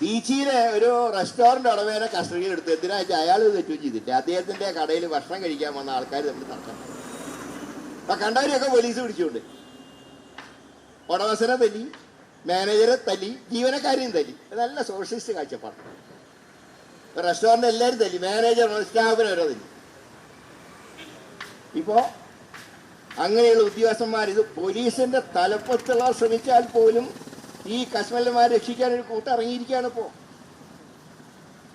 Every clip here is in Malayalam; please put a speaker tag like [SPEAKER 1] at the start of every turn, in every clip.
[SPEAKER 1] ബീച്ചിലെ ഒരു റെസ്റ്റോറന്റ് ഉടമേനെ കസ്റ്റഡിയിൽ എടുത്തു എന്തിനാ വെച്ചാൽ അയാൾ തെറ്റും ചെയ്തിട്ട്? അദ്ദേഹത്തിന്റെ കടയിൽ ഭക്ഷണം കഴിക്കാൻ വന്ന ആൾക്കാർ തമ്മിൽ തർക്കം. അപ്പൊ കണ്ടവരെയൊക്കെ പോലീസ് പിടിച്ചുകൊണ്ട്. ഉടമസ്ഥനെ തല്ലി മാനേജറെ തല്ലി ജീവനക്കാരെയും തല്ലി. നല്ല സോഷ്യലിസ്റ്റ് കാഴ്ചപ്പാട്. റെസ്റ്റോറന്റ് എല്ലാവരും തല്ലി മാനേജർ സ്റ്റാഫിനെ വരെ തല്ലി. ഇപ്പോ അങ്ങനെയുള്ള ഉദ്യോഗസ്ഥന്മാർ ഇത് പോലീസിന്റെ തലപ്പത്തുള്ള ശ്രമിച്ചാൽ പോലും ഈ കസ്മലന്മാരെ രക്ഷിക്കാൻ ഒരു കൂട്ടം ഇറങ്ങിയിരിക്കുകയാണ് ഇപ്പോ.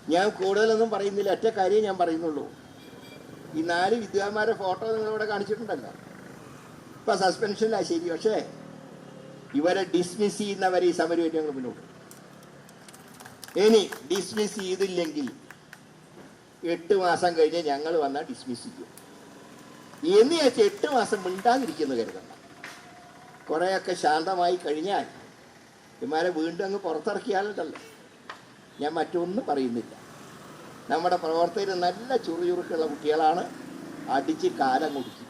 [SPEAKER 1] ഞാൻ കൂടുതലൊന്നും പറയുന്നില്ല. ഒറ്റ കാര്യം ഞാൻ പറയുന്നുള്ളൂ. ഈ നാല് വിദ്വാന്മാരുടെ ഫോട്ടോ നിങ്ങളിവിടെ കാണിച്ചിട്ടുണ്ടല്ലോ. ഇപ്പൊ സസ്പെൻഷനിലാ ശരി. പക്ഷേ ഇവരെ ഡിസ്മിസ് ചെയ്യുന്നവരെ ഈ സമരമായിട്ട് ഞങ്ങൾ മുന്നോട്ട് ഇനി ഡിസ്മിസ് ചെയ്തില്ലെങ്കിൽ എട്ട് മാസം കഴിഞ്ഞ് ഞങ്ങൾ വന്നാൽ ഡിസ്മിസ് ചെയ്യും. എന്ന് വെച്ചാൽ എട്ട് മാസം മിണ്ടാതിരിക്കുന്നു കരുതണ്ട. കുറേയൊക്കെ ശാന്തമായി കഴിഞ്ഞാൽ ഇമാരെ വീണ്ടും അങ്ങ് പുറത്തിറക്കിയാലുണ്ടല്ലോ. ഞാൻ മറ്റൊന്നും പറയുന്നില്ല. നമ്മുടെ പ്രവർത്തകർ നല്ല ചുറുചുറുക്കുള്ള കുട്ടികളാണ് അടിച്ച് കാലം കുടിക്കും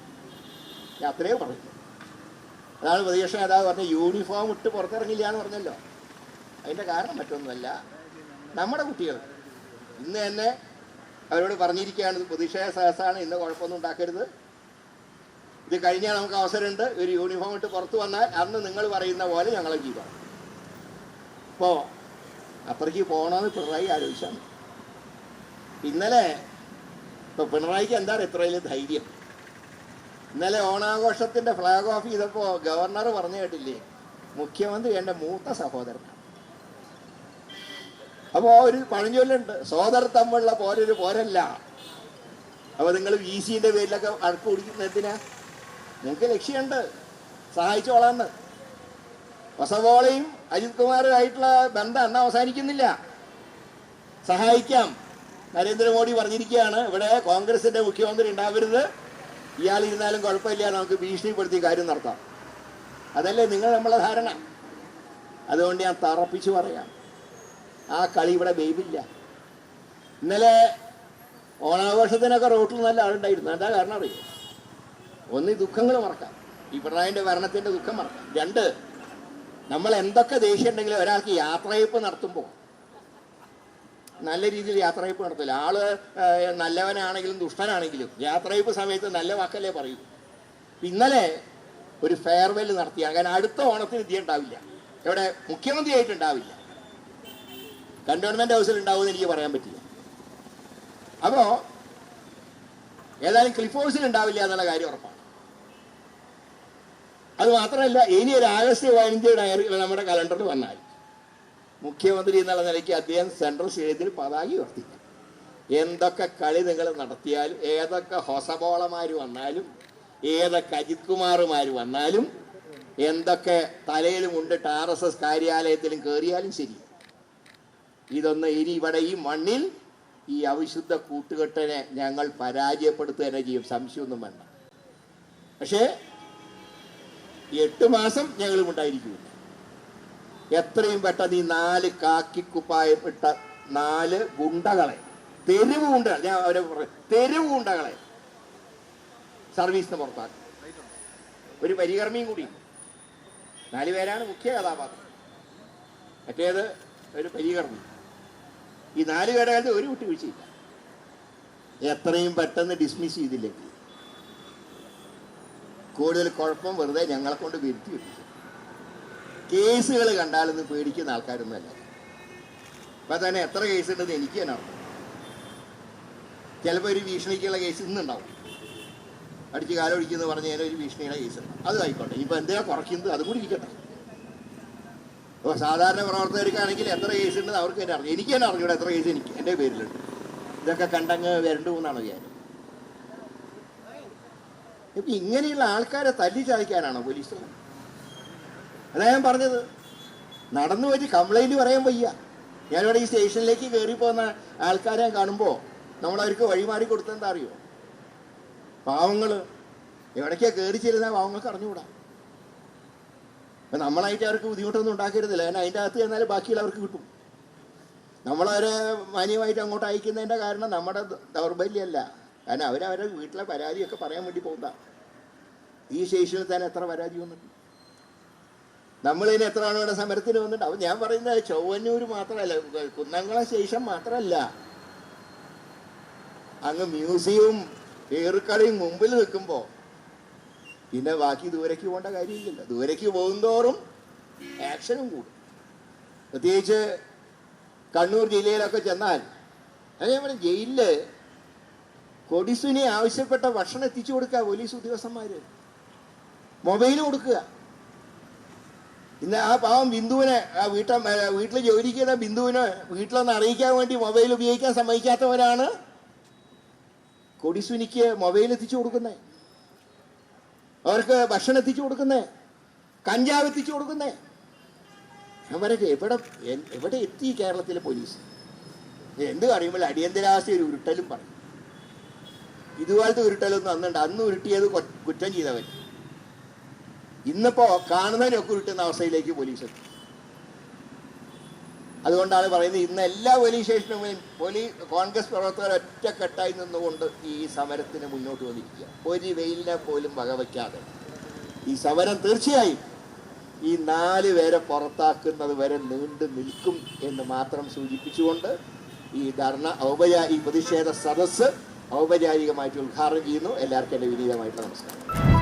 [SPEAKER 1] ഞാൻ അത്രയേ പറഞ്ഞു അതാണ് പ്രതിപക്ഷ നേതാവ് പറഞ്ഞ യൂണിഫോം ഇട്ട് പുറത്തിറങ്ങില്ല എന്ന് പറഞ്ഞല്ലോ. അതിന്റെ കാരണം മറ്റൊന്നുമല്ല. നമ്മുടെ കുട്ടികൾ ഇന്ന് തന്നെ അവരോട് പറഞ്ഞിരിക്കുകയാണ് ഇത് പ്രതിഷേധ സഹസാണ് ഇന്ന് കുഴപ്പമൊന്നും ഉണ്ടാക്കരുത്. ഇത് കഴിഞ്ഞാൽ നമുക്ക് അവസരമുണ്ട്. ഒരു യൂണിഫോം ഇട്ട് പുറത്തു വന്നാൽ അന്ന് നിങ്ങൾ പറയുന്ന പോലെ ഞങ്ങളെ ചെയ്തോ അപ്പോൾ അപ്പുറേക്ക് പോകണമെന്ന് പിണറായി ആലോചിച്ചാണ്. ഇന്നലെ ഇപ്പൊ പിണറായിക്ക് എന്താണ് ഇത്ര വലിയ ധൈര്യം? ഇന്നലെ ഓണാഘോഷത്തിന്റെ ഫ്ലാഗ് ഓഫ് ചെയ്തപ്പോ ഗവർണർ പറഞ്ഞു കേട്ടില്ലേ മുഖ്യമന്ത്രി എന്റെ മൂത്ത സഹോദരനാണ്. അപ്പോൾ ഒരു പഴഞ്ചൊല്ലുണ്ട് സോദർ തമ്മിലുള്ള പോരൊരു പോരല്ല. അപ്പോൾ നിങ്ങൾ വി സിന്റെ പേരിലൊക്കെ അഴക്ക് കുടിക്കുന്നതിനാ നിങ്ങൾക്ക് ലക്ഷ്യമുണ്ട് സഹായിച്ചോളാന്ന്. വസവോളയും അജിത് കുമാറുമായിട്ടുള്ള ബന്ധം അന്ന് അവസാനിക്കുന്നില്ല. സഹായിക്കാം. നരേന്ദ്രമോദി പറഞ്ഞിരിക്കുകയാണ് ഇവിടെ കോൺഗ്രസിന്റെ മുഖ്യമന്ത്രി ഉണ്ടാവരുത്. ഇയാൾ ഇരുന്നാലും കുഴപ്പമില്ല നമുക്ക് ഭീഷണിപ്പെടുത്തി കാര്യം നടത്താം. അതല്ലേ നിങ്ങൾ നമ്മളെ ധാരണ? അതുകൊണ്ട് ഞാൻ തറപ്പിച്ചു പറയാം. ആ കളി ഇവിടെ ബെയ്ബില്ല ഇന്നലെ ഓണാഘോഷത്തിനൊക്കെ റോട്ടിൽ നല്ല ആളുണ്ടായിരുന്നു. എന്താ കാരണം അറിയോ? ഒന്ന് ദുഃഖങ്ങൾ മറക്കാം. ഈ പിണറായിന്റെ ഭരണത്തിന്റെ ദുഃഖം മറക്കാം. രണ്ട് നമ്മൾ എന്തൊക്കെ ദേഷ്യം ഉണ്ടെങ്കിലും ഒരാൾക്ക് യാത്രയപ്പ് നടത്തുമ്പോൾ നല്ല രീതിയിൽ യാത്രയപ്പ് നടത്തില്ല. ആൾ നല്ലവനാണെങ്കിലും ദുഷ്ടനാണെങ്കിലും യാത്രയപ്പ് സമയത്ത് നല്ല വാക്കല്ലേ പറയൂ. ഇന്നലെ ഒരു ഫെയർവെൽ നടത്തിയ കാരണം അടുത്ത ഓണത്തിന് ഇതി ഉണ്ടാവില്ല. ഇവിടെ മുഖ്യമന്ത്രിയായിട്ട് ഉണ്ടാവില്ല. കണ്ടോൺമെന്റ് ഹൗസിൽ ഉണ്ടാവുമെന്ന് എനിക്ക് പറയാൻ പറ്റില്ല. അപ്പോ ഏതായാലും ക്ലിഫ് ഹൗസിൽ ഉണ്ടാവില്ല എന്നുള്ള കാര്യം ഉറപ്പാണ്. അത് മാത്രമല്ല ഇനി ഒരു ആഗസ്റ്റ് പതിനഞ്ച് ഡയറി നമ്മുടെ കലണ്ടറിൽ വന്നാൽ മുഖ്യമന്ത്രി എന്നുള്ള നിലയ്ക്ക് അദ്ദേഹം സെൻട്രൽ സ്റ്റേഡിയത്തിൽ പതാക ഉയർത്തിക്കും എന്തൊക്കെ കളി നിങ്ങൾ നടത്തിയാലും ഏതൊക്കെ ഹൊസബോളമാർ വന്നാലും ഏതൊക്കെ അജിത് കുമാറുമാർ വന്നാലും എന്തൊക്കെ തലയിലും ഉണ്ടിട്ട് ആർ എസ് എസ് കാര്യാലയത്തിലും കയറിയാലും ശരി. ഇതൊന്ന് ഇനി ഇവിടെ ഈ മണ്ണിൽ ഈ അവിശുദ്ധ കൂട്ടുകെട്ടിനെ ഞങ്ങൾ പരാജയപ്പെടുത്തുക തന്നെ ചെയ്യും. സംശയമൊന്നും വേണ്ട. പക്ഷേ എട്ട് മാസം ഞങ്ങളും ഉണ്ടായിരിക്കില്ല എത്രയും പെട്ടെന്ന് ഈ നാല് കാക്കിക്കുപ്പായപ്പെട്ട നാല് ഗുണ്ടകളെ തെരുവ് ഗുണ്ടകൾ ഞാൻ അവരെ തെരുവ് ഗുണ്ടകളെ സർവീസിന് പുറത്താക്കി. ഒരു പരികർമ്മിയും കൂടി. നാല് പേരാണ് മുഖ്യ കഥാപാത്രം. മറ്റേത് ഒരു പരികർമ്മി. ഈ നാല് പേരുടെ കാലത്ത് ഒരു വിട്ടുവീഴ്ചയില്ല എത്രയും പെട്ടെന്ന് ഡിസ്മിസ് ചെയ്തില്ലെങ്കിൽ കൂടുതൽ കുഴപ്പം വെറുതെ ഞങ്ങളെ കൊണ്ട് വരുത്തി വെപ്പിക്കും കേസുകൾ കണ്ടാലൊന്നും പേടിക്കുന്ന ആൾക്കാരൊന്നും അല്ല അപ്പൊ തന്നെ എത്ര കേസ് ഉണ്ടെന്ന് എനിക്ക് തന്നെ അറിയാം ചിലപ്പോൾ ഒരു ഭീഷണിക്കുള്ള കേസ് ഇന്നുണ്ടാവും. അടിച്ച് കാലൊടിക്കുന്നു പറഞ്ഞ കഴിഞ്ഞാൽ ഒരു ഭീഷണിയുടെ കേസ് ഉണ്ടാവും അത് ആയിക്കോട്ടെ. ഇപ്പൊ എന്തിനാ കുറയ്ക്കുന്നത്? അതും കൂടി ഇരിക്കട്ടെ. അപ്പോൾ സാധാരണ പ്രവർത്തകർക്കാണെങ്കിൽ എത്ര കേസ് ഉണ്ടെന്ന് അവർക്ക് തന്നെ അറിയാം എനിക്ക് തന്നെ അറിഞ്ഞൂടെ എത്ര കേസ് എനിക്ക് എന്റെ പേരിലുണ്ട്. ഇതൊക്കെ കണ്ടങ്ങ് വരണ്ടു എന്നാണ് വിചാരം. ഇപ്പൊ ഇങ്ങനെയുള്ള ആൾക്കാരെ തല്ലി ചായ്ക്കാനാണോ പോലീസ് അതാ ഞാൻ പറഞ്ഞത്. നടന്നു വെച്ച് കംപ്ലൈന്റ് പറയാൻ വയ്യ. ഞാനിവിടെ ഈ സ്റ്റേഷനിലേക്ക് കയറി പോകുന്ന ആൾക്കാരെ കാണുമ്പോൾ നമ്മൾ അവർക്ക് വഴിമാറി കൊടുത്തെന്താ അറിയോ? പാവങ്ങൾ എവിടേക്കാ കയറി ചെല്ലുന്ന പാവങ്ങൾക്ക് അറിഞ്ഞുകൂടാ. അപ്പൊ നമ്മളായിട്ട് അവർക്ക് ബുദ്ധിമുട്ടൊന്നും ഉണ്ടാക്കരുതില്ല. കാരണം അതിന്റെ അകത്ത് ചെന്നാൽ ബാക്കിയുള്ളവർക്ക് കിട്ടും. നമ്മളവരെ മാന്യമായിട്ട് അങ്ങോട്ട് അയക്കുന്നതിന്റെ കാരണം നമ്മുടെ ദൗർബല്യല്ല കാരണം അവരവരെ വീട്ടിലെ പരാതിയൊക്കെ പറയാൻ വേണ്ടി പോകുന്ന ഈ ശേഷിയിൽ തന്നെ എത്ര പരാതി വന്നിട്ടുണ്ട്? നമ്മളിതിന് എത്ര ആണ് ഇവിടെ സമരത്തിന് വന്നിട്ട് അപ്പം ഞാൻ പറയുന്നത് ചൊവ്വന്നൂർ മാത്രമല്ല കുന്നംകുളം ശേഷം മാത്രമല്ല. അങ്ങ് മ്യൂസിയവും ഏറുക്കടയും മുമ്പിൽ നിൽക്കുമ്പോൾ പിന്നെ ബാക്കി ദൂരേക്ക് പോകേണ്ട കാര്യമില്ല ദൂരേക്ക് പോകുന്തോറും ആക്ഷനും കൂടും. പ്രത്യേകിച്ച് കണ്ണൂർ ജില്ലയിലൊക്കെ ചെന്നാൽ അതേപോലെ ജയിലിൽ കൊടിസുനി ആവശ്യപ്പെട്ട ഭക്ഷണം എത്തിച്ചു കൊടുക്കുക. പോലീസ് ഉദ്യോഗസ്ഥന്മാര്. മൊബൈൽ കൊടുക്കുക. ഇന്ന് ആ പാവം ബിന്ദുവിനെ ആ വീട്ട വീട്ടിൽ ജോലിക്ക് ബിന്ദുവിനെ വീട്ടിലൊന്ന് അറിയിക്കാൻ വേണ്ടി മൊബൈൽ ഉപയോഗിക്കാൻ സമ്മതിക്കാത്തവരാണ് കൊടിസുനിക്ക് മൊബൈൽ എത്തിച്ചു കൊടുക്കുന്നേ അവർക്ക് ഭക്ഷണം എത്തിച്ചു കൊടുക്കുന്നേ കഞ്ചാവ് എത്തിച്ചു കൊടുക്കുന്നേ അവരൊക്കെ എവിടെ എവിടെ എത്തി കേരളത്തിലെ പോലീസ്? എന്ത് പറയുമ്പോൾ അടിയന്തരാവസ്ഥ ഒരു ഉരുട്ടലും പറയും. ഇതുപോലത്തെ ഉരുട്ടലൊന്നും അന്നുണ്ട്. അന്ന് ഉരുട്ടിയത് കുറ്റം ചെയ്തവൻ. ഇന്നിപ്പോ കാണുന്നതിനൊക്കെ ഉരുട്ടുന്ന അവസ്ഥയിലേക്ക് പോലീസ് എത്തി. അതുകൊണ്ടാണ് പറയുന്നത് ഇന്ന് എല്ലാ പോലീസ് സ്റ്റേഷനും പോലീസ് കോൺഗ്രസ് പ്രവർത്തകർ ഒറ്റക്കെട്ടായി നിന്നുകൊണ്ട് ഈ സമരത്തിന് മുന്നോട്ട് വന്നിരിക്കുക. ഒരു വെയിലിനെ പോലും വകവയ്ക്കാതെ ഈ സമരം തീർച്ചയായും ഈ നാല് പേരെ പുറത്താക്കുന്നത് വരെ നീണ്ടു നിൽക്കും എന്ന് മാത്രം സൂചിപ്പിച്ചുകൊണ്ട് ഈ ധർണ ഔപചാരിക പ്രതിഷേധ സദസ്സ് ഔപചാരികമായിട്ട് ഉദ്ഘാടനം ചെയ്യുന്നു. എല്ലാവർക്കും എന്റെ വിനീതമായിട്ടുള്ള നമസ്കാരം.